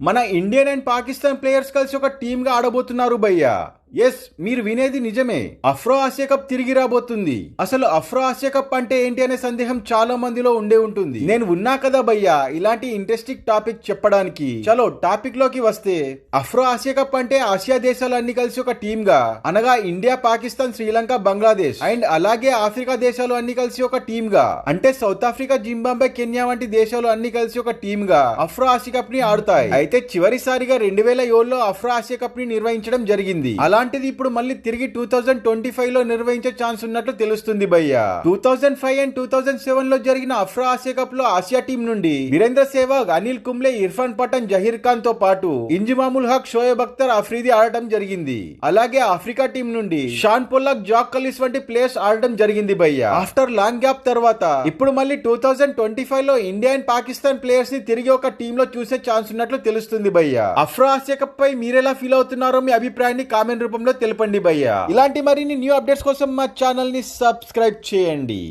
మన Indian and Pakistan players కలిసి ఒక టీమ్గా ఆడబోతున్నారు భయ్యా. ఎస్ మీరు వినేది నిజమే. అఫ్రో ఆసియా కప్ తిరిగి రాబోతుంది. అసలు అఫ్రో ఆసియా కప్ అంటే ఏంటి అనే సందేహం చాలా మందిలో ఉండే ఉంటుంది. నేను ఉన్నా కదా భయ్యా ఇలాంటి ఇంట్రెస్టింగ్ టాపిక్ చెప్పడానికి. చలో టాపిక్లోకి వస్తే అఫ్రో ఆసియా కప్ అంటే ఆసియా దేశాలు అన్ని కలిసి ఒక టీమ్గా అనగా ఇండియా పాకిస్తాన్ శ్రీలంక బంగ్లాదేశ్ అండ్ అలాగే ఆఫ్రికా దేశాలు అన్ని కలిసి ఒక టీమ్గా అంటే సౌత్ ఆఫ్రికా జింబాబే కెన్యా వంటి దేశాలు అన్ని కలిసి ఒక టీమ్గా అఫ్రో ఆసియా కప్ని ఆడుతాయి. అయితే చివరిసారిగా రెండు వేల ఏడులో అఫ్రో ఆసియా కప్ని నిర్వహించడం జరిగింది. అలా అలాంటిది ఇప్పుడు మళ్ళీ తిరిగి టూ థౌజండ్ ట్వంటీ ఫైవ్లో నిర్వహించే ఛాన్స్ ఉన్నట్లు తెలుస్తుంది భయ్య. Two thousand five and two thousand సెవెన్లో జరిగిన అఫ్రో ఆసియా కప్లో ఆసియా టీం నుండి వీరేంద్ర సేవాగ్ అనిల్ కుంబ్లే ఇర్ఫాన్ పఠాన్ జహీర్ ఖాన్తో పాటు ఇంజిమాముల్ హక్ షోయబ్ అఖ్తర్ అఫ్రీది ఆడటం జరిగింది. అలాగే ఆఫ్రికా టీం నుండి షాన్ పొల్లాక్ జాక్ కలీస్ వంటి ప్లేయర్స్ ఆడటం జరిగింది భయ్య. ఆఫ్టర్ లాంగ్ గ్యాప్ తర్వాత ఇప్పుడు మళ్ళీ టూ థౌజండ్ ట్వంటీ ఫైవ్లో ఇండియా అండ్ పాకిస్తాన్ ప్లేయర్స్ని తిరిగి ఒక టీమ్లో చూసే ఛాన్స్ ఉన్నట్లు తెలుస్తుంది భయ్య. అఫ్రో ఆసియా కప్ పై మీరెలా ఫీల్ అవుతున్నారో మీ అభిప్రాయాన్ని కామెంట్ రూపంలో తెలపండి భయ్య. ఇలాంటి మరిన్ని న్యూ అప్డేట్స్ కోసం మా ఛానల్ని సబ్స్క్రైబ్ చేయండి.